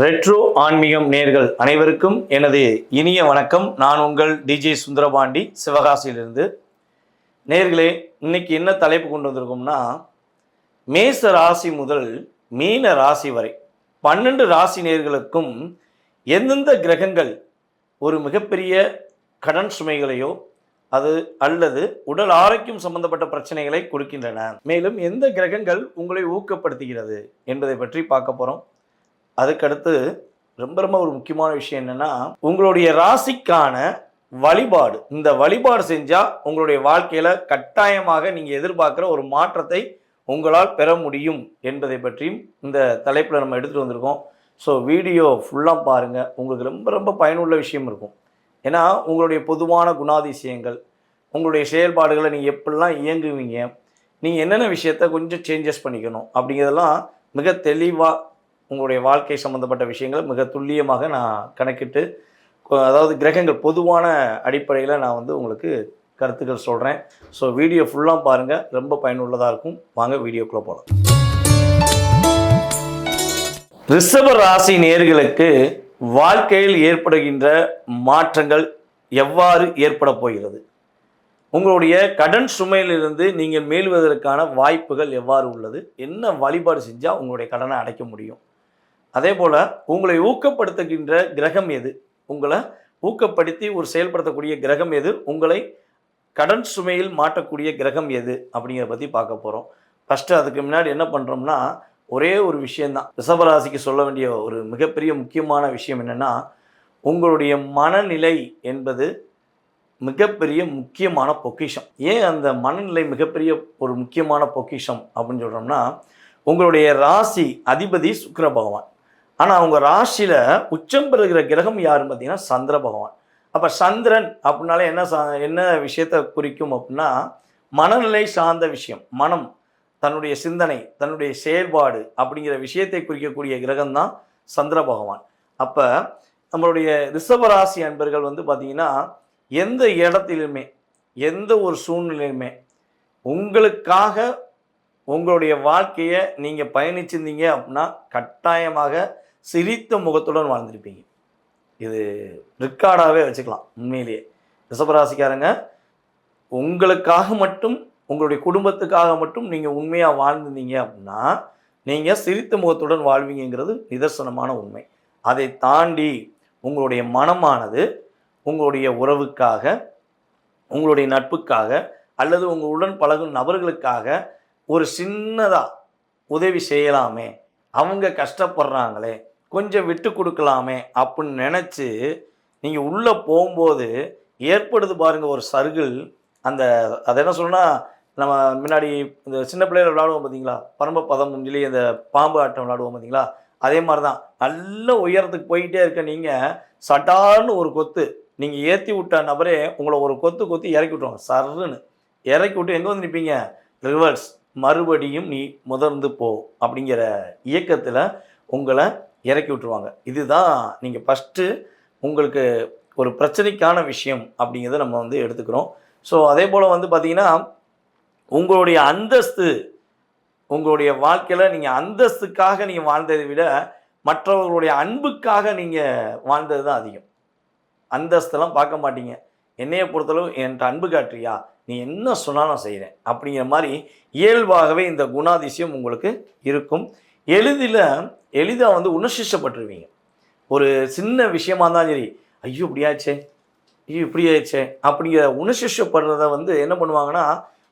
Retro ஆன்மீகம் நேர்கள் அனைவருக்கும் எனது இனிய வணக்கம். நான் உங்கள் டிஜே சுந்தரபாண்டி சிவகாசியிலிருந்து. நேர்களே இன்னைக்கு என்ன தலைப்பு கொண்டு வந்திருக்கோம்னா மேச ராசி முதல் மீன ராசி வரை பன்னெண்டு ராசி நேர்களுக்கும் எந்தெந்த கிரகங்கள் ஒரு மிகப்பெரிய கடன் சுமைகளையோ அது அல்லது உடல் ஆரோக்கியம் சம்பந்தப்பட்ட பிரச்சனைகளை கொடுக்கின்றன. மேலும் எந்த கிரகங்கள் உங்களை ஊக்கப்படுத்துகிறது என்பதை பற்றி பார்க்க போகிறோம் அதுக்கடுத்து ரொம்ப ரொம்ப ஒரு முக்கியமான விஷயம் என்னன்னா உங்களுடைய ராசிக்கான வழிபாடு. இந்த வழிபாடு செஞ்சால் உங்களுடைய வாழ்க்கையில் கட்டாயமாக நீங்கள் எதிர்பார்க்குற ஒரு மாற்றத்தை உங்களால் பெற முடியும் என்பதை பற்றியும் இந்த தலைப்பில் நம்ம எடுத்துகிட்டு வந்திருக்கோம். ஸோ வீடியோ ஃபுல்லாக பாருங்கள் உங்களுக்கு ரொம்ப ரொம்ப பயனுள்ள விஷயம் இருக்கும். ஏன்னா உங்களுடைய பொதுவான குணாதிசயங்கள் உங்களுடைய செயல்பாடுகளை நீங்கள் எப்படிலாம் இயங்குவீங்க நீங்கள் என்னென்ன விஷயத்த கொஞ்சம் சேஞ்சஸ் பண்ணிக்கணும் அப்படிங்கிறதெல்லாம் மிக தெளிவாக உங்களுடைய வாழ்க்கை சம்மந்தப்பட்ட விஷயங்களை மிக துல்லியமாக நான் கணக்கிட்டு அதாவது கிரகங்கள் பொதுவான அடிப்படையில் நான் வந்து உங்களுக்கு கருத்துக்கள் சொல்கிறேன் ஸோ வீடியோ ஃபுல்லாக பாருங்கள் ரொம்ப பயனுள்ளதாக இருக்கும். வாங்க வீடியோக்குள்ளே போகலாம் ரிஷப ராசி நேர்களுக்கு வாழ்க்கையில் ஏற்படுகின்ற மாற்றங்கள் எவ்வாறு ஏற்பட போகிறது? உங்களுடைய கடன் சுமையிலிருந்து நீங்கள் மேல்வதற்கான வாய்ப்புகள் எவ்வாறு உள்ளது? என்ன வழிபாடு செஞ்சால் உங்களுடைய கடனை அடைக்க முடியும்? அதே போல் உங்களை ஊக்கப்படுத்துகின்ற கிரகம் எது? உங்களை ஊக்கப்படுத்தி ஒரு செயல்படுத்தக்கூடிய கிரகம் எது? உங்களை கடன் சுமையில் மாட்டக்கூடிய கிரகம் எது? அப்படிங்கிறத பற்றி பார்க்க போகிறோம் ஃபஸ்ட்டு அதுக்கு முன்னாடி என்ன பண்ணுறோம்னா ஒரே ஒரு விஷயந்தான் ரிஷபராசிக்கு சொல்ல வேண்டிய ஒரு மிகப்பெரிய முக்கியமான விஷயம் என்னென்னா உங்களுடைய மனநிலை என்பது மிகப்பெரிய முக்கியமான பொக்கிஷம். ஏன் அந்த மனநிலை மிகப்பெரிய ஒரு முக்கியமான பொக்கிஷம் அப்படின்னு சொல்கிறோம்னா உங்களுடைய ராசி அதிபதி சுக்கர பகவான். ஆனால் அவங்க ராசியில் உச்சம் பெறுகிற கிரகம் யாருன்னு பார்த்தீங்கன்னா சந்திர பகவான். அப்போ சந்திரன் அப்படின்னாலே என்ன சா என்ன விஷயத்தை குறிக்கும் அப்படின்னா மனநிலை சார்ந்த விஷயம். மனம் தன்னுடைய சிந்தனை தன்னுடைய செயல்பாடு அப்படிங்கிற விஷயத்தை குறிக்கக்கூடிய கிரகம் தான் சந்திர பகவான். அப்போ நம்மளுடைய ரிஷபராசி அன்பர்கள் வந்து பார்த்தீங்கன்னா எந்த இடத்திலுமே எந்த ஒரு சூழ்நிலையுமே உங்களுக்காக உங்களுடைய வாழ்க்கையை நீங்கள் பயணிச்சிருந்தீங்க அப்படின்னா கட்டாயமாக சிரித்த முகத்துடன் வாழ்ந்திருப்பீங்க. இது ரெக்கார்டாகவே வச்சுக்கலாம் உண்மையிலேயே. ரிஷபராசிக்காரங்க உங்களுக்காக மட்டும் உங்களுடைய குடும்பத்துக்காக மட்டும் நீங்கள் உண்மையாக வாழ்ந்திருந்தீங்க அப்படின்னா நீங்கள் சிரித்த முகத்துடன் வாழ்வீங்கிறது நிதர்சனமான உண்மை. அதை தாண்டி உங்களுடைய மனமானது உங்களுடைய உறவுக்காக உங்களுடைய நட்புக்காக அல்லது உங்களுடன் பழகும் நபர்களுக்காக ஒரு சின்னதாக உதவி செய்யலாமே. அவங்க கஷ்டப்படுறாங்களே கொஞ்சம் விட்டு கொடுக்கலாமே அப்படின்னு நினச்சி நீங்கள் உள்ளே போகும்போது ஏற்படுது பாருங்கள் ஒரு சர்க்கிள் அந்த அதை என்ன சொல்லணும்னா நம்ம முன்னாடி இந்த சின்ன பிள்ளைகள் விளாடுவோம் பார்த்தீங்களா பரம்ப பதமும் சொல்லி அந்த பாம்பு ஆட்டம் விளாடுவோம் பார்த்தீங்களா அதே மாதிரி தான் நல்ல உயரத்துக்கு போயிட்டே இருக்க நீங்கள் சட்டார்னு ஒரு கொத்து நீங்கள் ஏற்றி விட்ட நபரே உங்களை ஒரு கொத்து கொத்தி இறக்கி விட்டுருவாங்க. சர்ருன்னு இறக்கி விட்டு எங்கே வந்து நிற்பீங்க ரிவர்ஸ் மறுபடியும் நீ முதர்ந்து போ அப்படிங்கிற இயக்கத்தில் உங்களை இறக்கி விட்டுருவாங்க. இதுதான் நீங்கள் ஃபஸ்ட்டு உங்களுக்கு ஒரு பிரச்சனைக்கான விஷயம் அப்படிங்கிறத நம்ம வந்து எடுத்துக்கிறோம். ஸோ அதே போல் வந்து பார்த்தீங்கன்னா உங்களுடைய அந்தஸ்து உங்களுடைய வாழ்க்கையில் நீங்கள் அந்தஸ்துக்காக நீங்கள் வாழ்ந்ததை விட மற்றவர்களுடைய அன்புக்காக நீங்கள் வாழ்ந்தது தான் அதிகம். அந்தஸ்தெல்லாம் பார்க்க மாட்டீங்க. என்னைய பொறுத்தளவு என்கிட்ட அன்பு காட்டுறியா? நீ என்ன சொன்னால் நான் செய்கிறேன் அப்படிங்கிற மாதிரி இயல்பாகவே இந்த குணாதிசயம் உங்களுக்கு இருக்கும். எளிதில் எளிதாக வந்து உணர்ச்சிஷப்பட்டுருவீங்க ஒரு சின்ன விஷயமா இருந்தாலும் சரி ஐயோ இப்படியாச்சே ஐயோ இப்படி ஆயிடுச்சே அப்படிங்கிற உணர்ச்சிஷப்படுறத வந்து என்ன பண்ணுவாங்கன்னா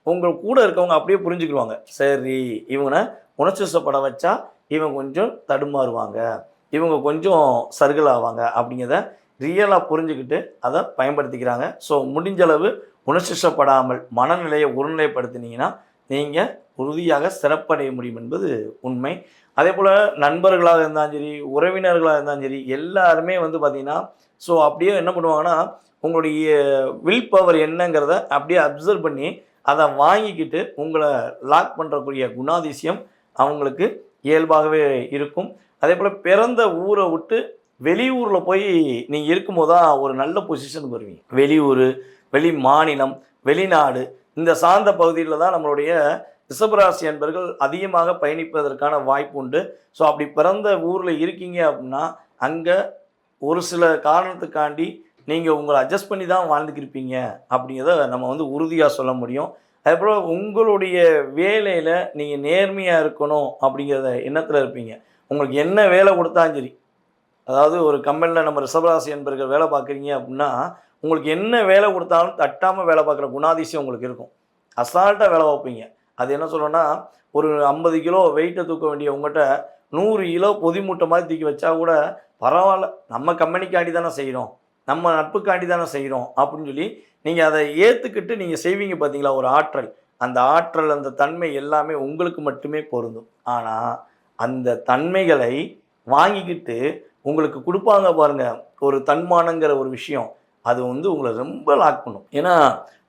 உங்கள் கூட இருக்கவங்க அப்படியே புரிஞ்சுக்கிடுவாங்க. சரி இவனை உணர்ச்சிஷப்பட வச்சா இவங்க கொஞ்சம் தடுமாறுவாங்க இவங்க கொஞ்சம் சர்க்கிள் ஆவாங்க அப்படிங்கிறத ரியலாக புரிஞ்சுக்கிட்டு அதை பயன்படுத்திக்கிறாங்க. ஸோ முடிஞ்சளவு உணர்ச்சிஷப்படாமல் மனநிலையை ஒருநிலைப்படுத்தினீங்கன்னா நீங்கள் உறுதியாக சிறப்படைய முடியும் என்பது உண்மை. அதே போல் நண்பர்களாக இருந்தாலும் சரி உறவினர்களாக இருந்தாலும் சரி எல்லாருமே வந்து பார்த்திங்கன்னா ஸோ அப்படியே என்ன பண்ணுவாங்கன்னா உங்களுடைய வில் பவர் என்னங்கிறத அப்படியே அப்சர்வ் பண்ணி அதை வாங்கிக்கிட்டு உங்களை லாக் பண்ணுறக்கூடிய குணாதிசயம் அவங்களுக்கு இயல்பாகவே இருக்கும். அதே போல் பிறந்த ஊரை விட்டு வெளியூரில் போய் நீங்கள் இருக்கும்போது தான் ஒரு நல்ல பொசிஷனுக்கு வருவீங்க. வெளியூர் வெளி மாநிலம் வெளிநாடு இந்த சார்ந்த பகுதியில் தான் நம்மளுடைய ரிஷபராசி அன்பர்கள் அதிகமாக பயணிப்பதற்கான வாய்ப்பு உண்டு. ஸோ அப்படி பிறந்த ஊரில் இருக்கீங்க அப்படின்னா அங்கே ஒரு சில காரணத்துக்காண்டி நீங்கள் உங்களை அட்ஜஸ்ட் பண்ணி தான் வாழ்ந்துக்கிருப்பீங்க அப்படிங்கிறத நம்ம வந்து உறுதியாக சொல்ல முடியும். அதுபோல் உங்களுடைய வேலையில் நீங்கள் நேர்மையாக இருக்கணும் அப்படிங்கிறத எண்ணத்தில் இருப்பீங்க. உங்களுக்கு என்ன வேலை கொடுத்தாலும் சரி. அதாவது ஒரு கம்பெனியில் நம்ம ரிஷபராசி என்பர்கள் வேலை பார்க்குறீங்க அப்படின்னா உங்களுக்கு என்ன வேலை கொடுத்தாலும் தட்டாமல் வேலை பார்க்குற குணாதிசயம் உங்களுக்கு இருக்கும். அசால்ட்டாக வேலை பார்ப்பீங்க. அது என்ன சொல்லணும்னா ஒரு ஐம்பது கிலோ வெயிட்டை தூக்க வேண்டிய உங்கள்கிட்ட நூறு கிலோ பொதி மூட்டை மாதிரி தூக்கி வச்சா கூட பரவாயில்ல. நம்ம கம்பெனிக்காண்டி தானே செய்கிறோம் நம்ம நட்புக்காண்டி தானே செய்கிறோம் அப்படின்னு சொல்லி நீங்கள் அதை ஏற்றுக்கிட்டு நீங்கள் செய்வீங்க பார்த்தீங்களா ஒரு ஆற்றல். அந்த ஆற்றல் அந்த தன்மை எல்லாமே உங்களுக்கு மட்டுமே பொருந்தும். ஆனால் அந்த தன்மைகளை வாங்கிக்கிட்டு உங்களுக்கு கொடுப்பாங்க பாருங்க. ஒரு தன்மானங்கிற ஒரு விஷயம். அது வந்து உங்களை ரொம்ப லாக் பண்ணும். ஏன்னா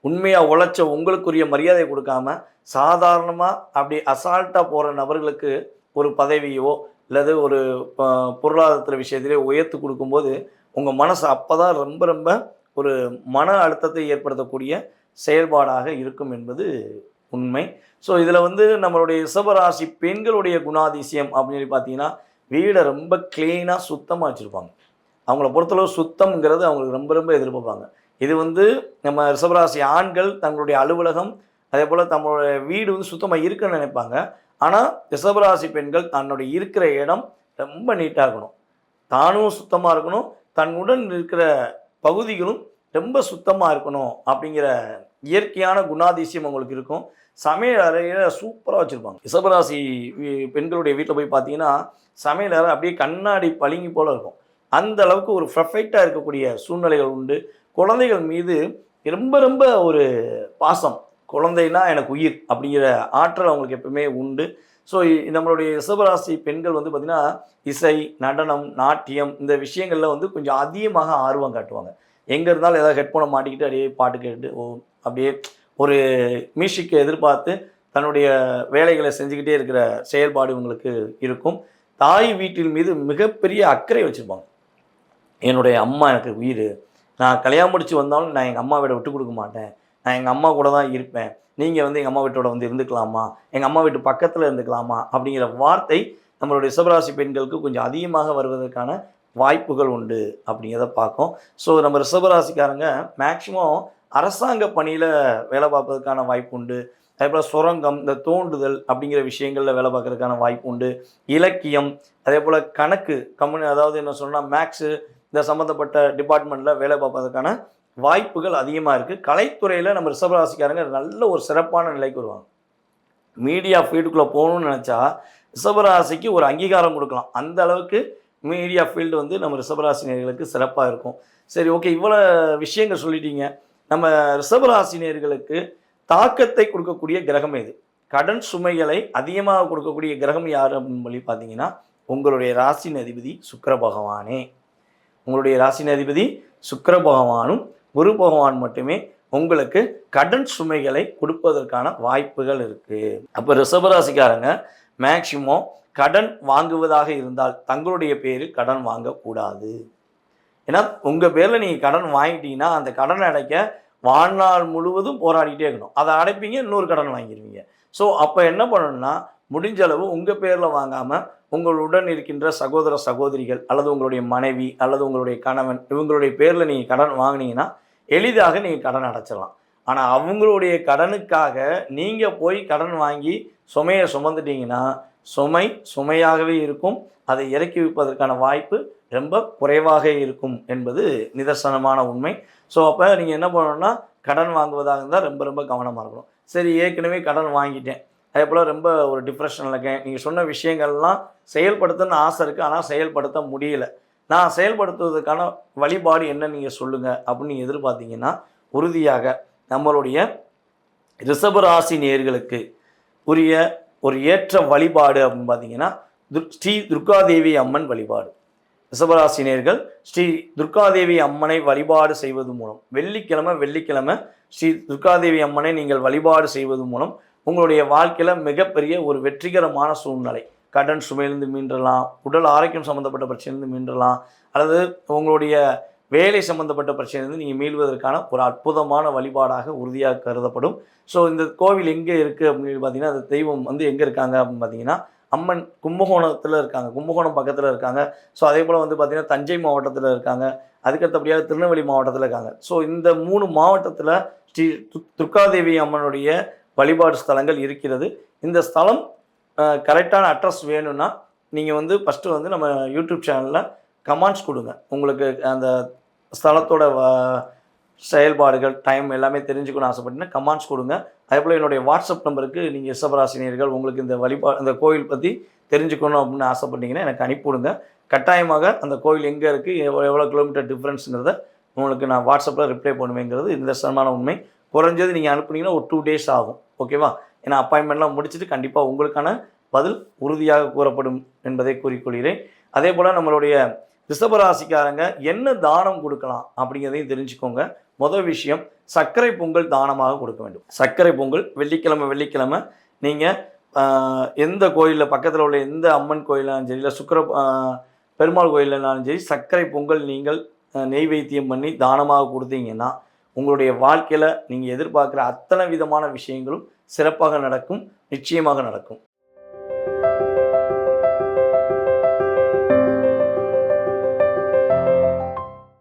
உண்மையாக உழைச்ச உங்களுக்குரிய மரியாதை கொடுக்காம சாதாரணமாக அப்படி அசால்ட்டாக போகிற நபர்களுக்கு ஒரு பதவியோ அல்லது ஒரு பொருளாதாரத்தில் விஷயத்திலே உயர்த்து கொடுக்கும்போது உங்கள் மனசு அப்போ தான் ரொம்ப ரொம்ப ஒரு மன அழுத்தத்தை ஏற்படுத்தக்கூடிய செயல்பாடாக இருக்கும் என்பது உண்மை. ஸோ இதில் வந்து நம்மளுடைய ரிஷபராசி பெண்களுடைய குணாதிசயம் அப்படின்னு சொல்லி பார்த்தீங்கன்னா வீடை ரொம்ப க்ளீனாக சுத்தமாக வச்சுருப்பாங்க. அவங்கள பொறுத்தளவு சுத்தம்ங்கிறது அவங்களுக்கு ரொம்ப ரொம்ப எதிர்பார்ப்பாங்க. இது வந்து நம்ம ரிஷபராசி ஆண்கள் தங்களுடைய அலுவலகம் அதே போல் தங்களுடைய வீடு வந்து சுத்தமாக இருக்குன்னு நினைப்பாங்க. ஆனால் ரிஷபராசி பெண்கள் தன்னுடைய இருக்கிற இடம் ரொம்ப நீட்டாக இருக்கணும். தானும் சுத்தமாக இருக்கணும் தன்னுடன் இருக்கிற பகுதிகளும் ரொம்ப சுத்தமாக இருக்கணும் அப்படிங்கிற இயற்கையான குணாதிசயம் அவங்களுக்கு இருக்கும். சமையல் அறையில் சூப்பராக வச்சுருப்பாங்க. ரிஷபராசி பெண்களுடைய வீட்டில் போய் பார்த்தீங்கன்னா சமையல் அறை அப்படியே கண்ணாடி பளிங்கி போல் இருக்கும். அந்த அளவுக்கு ஒரு பர்ஃபெக்டாக இருக்கக்கூடிய சூழ்நிலைகள் உண்டு. குழந்தைகள் மீது ரொம்ப ரொம்ப ஒரு பாசம். குழந்தைனா எனக்கு உயிர் அப்படிங்கிற ஆற்றல் அவங்களுக்கு எப்பவுமே உண்டு. ஸோ நம்மளுடைய ரிஷபராசி பெண்கள் வந்து பார்த்திங்கன்னா இசை நடனம் நாட்டியம் இந்த விஷயங்களில் வந்து கொஞ்சம் அதிகமாக ஆர்வம் காட்டுவாங்க. எங்கே இருந்தாலும் ஏதாவது ஹெட்ஃபோனை மாட்டிக்கிட்டு அப்படியே பாட்டு கேட்டு ஓ அப்படியே ஒரு மியூசிக்கை எதிர்பார்த்து தன்னுடைய வேலைகளை செஞ்சுக்கிட்டே இருக்கிற செயல்பாடு உங்களுக்கு இருக்கும். தாய் வீட்டின் மீது மிகப்பெரிய அக்கறை வச்சுருப்பாங்க. என்னுடைய அம்மா எனக்கு உயிர். நான் கல்யாணம் முடிச்சு வந்தாலும் நான் எங்கள் அம்மா வீட விட்டு கொடுக்க மாட்டேன். நான் எங்கள் அம்மா கூட தான் இருப்பேன். நீங்கள் வந்து எங்கள் அம்மா வீட்டோட வந்து இருந்துக்கலாமா? எங்கள் அம்மா வீட்டு பக்கத்தில் இருந்துக்கலாமா? அப்படிங்கிற வார்த்தை நம்மளுடைய ரிஷபராசி பெண்களுக்கு கொஞ்சம் அதிகமாக வருவதற்கான வாய்ப்புகள் உண்டு அப்படிங்கிறத பார்க்கும். ஸோ நம்ம ரிஷபராசிக்காரங்க மேக்சிமம் அரசாங்க பணியில் வேலை பார்ப்பதற்கான வாய்ப்பு உண்டு. அதே போல் சுரங்கம் இந்த தோண்டுதல் அப்படிங்கிற விஷயங்களில் வேலை பார்க்கறதுக்கான வாய்ப்பு உண்டு. இலக்கியம் அதே போல் கணக்கு கம்யூனி அதாவது என்ன சொன்னால் மேக்ஸு இந்த சம்மந்தப்பட்ட டிபார்ட்மெண்ட்டில் வேலை பார்ப்பதற்கான வாய்ப்புகள் அதிகமாக இருக்குது கலைத்துறையில் நம்ம ரிஷபராசிக்காரங்க நல்ல ஒரு சிறப்பான நிலைக்கு வருவாங்க. மீடியா ஃபீல்டுக்குள்ளே போகணும்னு நினச்சா ரிஷபராசிக்கு ஒரு அங்கீகாரம் கொடுக்கலாம். அந்த அளவுக்கு மீடியா ஃபீல்டு வந்து நம்ம ரிஷபராசினியர்களுக்கு சிறப்பாக இருக்கும். சரி ஓகே இவ்வளோ விஷயங்கள் சொல்லிட்டீங்க. நம்ம ரிஷபராசினியர்களுக்கு தாக்கத்தை கொடுக்கக்கூடிய கிரகம் எது? கடன் சுமைகளை அதிகமாக கொடுக்கக்கூடிய கிரகம் யார் அப்படின்னு சொல்லி பார்த்தீங்கன்னா உங்களுடைய ராசி அதிபதி சுக்கர பகவானே. உங்களுடைய ராசின் அதிபதி சுக்கர பகவானும் குரு பகவான் மட்டுமே உங்களுக்கு கடன் சுமைகளை கொடுப்பதற்கான வாய்ப்புகள் இருக்கு. அப்போ ரிஷபராசிக்காரங்க மேக்சிமம் கடன் வாங்குவதாக இருந்தால் தங்களுடைய பேரில் கடன் வாங்கக்கூடாது. ஏன்னா உங்கள் பேரில் நீங்கள் கடன் வாங்கிட்டீங்கன்னா அந்த கடனை அடைக்க வாழ்நாள் முழுவதும் போராடிட்டே இருக்கணும். அதை அடைப்பீங்க இன்னொரு கடன் வாங்கிடுவீங்க ஸோ அப்போ என்ன பண்ணணும்னா முடிஞ்ச அளவு உங்கள் பேரில் வாங்காமல் உங்களுடன் இருக்கின்ற சகோதர சகோதரிகள் அல்லது உங்களுடைய மனைவி அல்லது உங்களுடைய கணவன் இவங்களுடைய பேரில் நீங்கள் கடன் வாங்குனீங்கன்னா எளிதாக நீங்கள் கடன் அடைச்சிடலாம். ஆனால் அவங்களுடைய கடனுக்காக நீங்கள் போய் கடன் வாங்கி சுமையை சுமந்துட்டீங்கன்னா சுமை சுமையாகவே இருக்கும். அதை இறக்கி வைப்பதற்கான வாய்ப்பு ரொம்ப குறைவாக இருக்கும் என்பது நிதர்சனமான உண்மை. ஸோ அப்போ நீங்கள் என்ன பண்ணணும்னா கடன் வாங்குவதாக இருந்தால் ரொம்ப ரொம்ப கவனமாக இருக்கணும். சரி ஏற்கனவே கடன் வாங்கிட்டேன். அதே போல் ரொம்ப ஒரு டிப்ரெஷனில் இருக்கேன். நீங்கள் சொன்ன விஷயங்கள்லாம் செயல்படுத்தணும்னு ஆசை இருக்குது ஆனால் செயல்படுத்த முடியல. நான் செயல்படுத்துவதற்கான வழிபாடு என்ன நீங்கள் சொல்லுங்கள் அப்படின்னு நீங்கள் எதிர்பார்த்தீங்கன்னா உறுதியாக நம்மளுடைய ரிஷபராசி நேர்களுக்கு உரிய ஒரு ஏற்ற வழிபாடு அப்படின்னு பார்த்தீங்கன்னா ஸ்ரீ துர்காதேவி அம்மன் வழிபாடு. ரிஷபராசினியர்கள் ஸ்ரீ துர்காதேவி அம்மனை வழிபாடு செய்வது மூலம் வெள்ளிக்கிழமை வெள்ளிக்கிழமை ஸ்ரீ துர்காதேவி அம்மனை நீங்கள் வழிபாடு செய்வது மூலம் உங்களுடைய வாழ்க்கையில் மிகப்பெரிய ஒரு வெற்றிகரமான சூழ்நிலை. கடன் சுமையிலிருந்து மீண்டலாம் உடல் ஆரோக்கியம் சம்மந்தப்பட்ட பிரச்சனையிலிருந்து மீண்டலாம் அல்லது உங்களுடைய வேலை சம்மந்தப்பட்ட பிரச்சனையிலிருந்து நீங்கள் மீள்வதற்கான ஒரு அற்புதமான வழிபாடாக உறுதியாக கருதப்படும். ஸோ இந்த கோவில் எங்கே இருக்குது அப்படின்னு பார்த்தீங்கன்னா அந்த தெய்வம் வந்து எங்கே இருக்காங்க அப்படின்னு பார்த்தீங்கன்னா அம்மன் கும்பகோணத்தில் இருக்காங்க. கும்பகோணம் பக்கத்தில் இருக்காங்க. ஸோ அதே போல் வந்து பார்த்திங்கன்னா தஞ்சை மாவட்டத்தில் இருக்காங்க. அதுக்கடுத்தபடியாக திருநெல்வேலி மாவட்டத்தில் இருக்காங்க. ஸோ இந்த மூணு மாவட்டத்தில் ஸ்ரீ து- துர்காதேவி அம்மனுடைய வழிபாடு ஸ்தலங்கள் இருக்கிறது. இந்த ஸ்தலம் கரெக்டான அட்ரஸ் வேணும்னா நீங்கள் வந்து ஃபஸ்ட்டு வந்து நம்ம யூடியூப் சேனலில் கமெண்ட்ஸ் கொடுங்க. உங்களுக்கு அந்த ஸ்தலத்தோட வ- செயல்பாடுகள் டைம் எல்லாமே தெரிஞ்சுக்கணும் ஆசைப்பட்டீங்கன்னா கமெண்ட்ஸ் கொடுங்க. அதே போல் என்னுடைய வாட்ஸ்அப் நம்பருக்கு நீங்கள் ரிஷபராசினியர்கள் உங்களுக்கு இந்த வழிபா இந்த கோயில் பற்றி தெரிஞ்சுக்கணும் அப்படின்னு ஆசைப்பட்டீங்கன்னா எனக்கு அனுப்பிவிடுங்க கட்டாயமாக அந்த கோயில் எங்கே இருக்குது எவ்வளோ எவ்வளோ கிலோமீட்டர் டிஃப்ரென்ஸுங்கிறத உங்களுக்கு நான் வாட்ஸ்அப்பில் ரிப்ளை பண்ணுவேங்கிறது இந்த சமான உண்மை. குறைஞ்சது நீங்கள் அனுப்புனீங்கன்னா ஒரு டூ டேஸ் ஆகும். ஓகேவா? ஏன்னா அப்பாயின்மெண்ட்லாம் முடிச்சுட்டு கண்டிப்பாக உங்களுக்கான பதில் உறுதியாக கூறப்படும் என்பதை கூறிக்கொள்கிறேன். அதே போல் நம்மளுடைய ரிஷபராசிக்காரங்க என்ன தானம் கொடுக்கலாம் அப்படிங்கிறதையும் தெரிஞ்சுக்கோங்க. முதல் விஷயம் சர்க்கரை பொங்கல் தானமாக கொடுக்க வேண்டும். சர்க்கரை பொங்கல் வெள்ளிக்கிழமை வெள்ளிக்கிழமை. நீங்கள் எந்த கோயிலில் பக்கத்தில் உள்ள எந்த அம்மன் கோயிலாலும் சரி இல்லை சுக்கர பெருமாள் கோயிலனாலும் சரி சர்க்கரை பொங்கல் நீங்கள் ஆஹ், நெய்வேத்தியம் பண்ணி தானமாக கொடுத்தீங்கன்னா உங்களுடைய வாழ்க்கையில் நீங்கள் எதிர்பார்க்குற அத்தனை விதமான விஷயங்களும் சிறப்பாக நடக்கும் நிச்சயமாக நடக்கும்.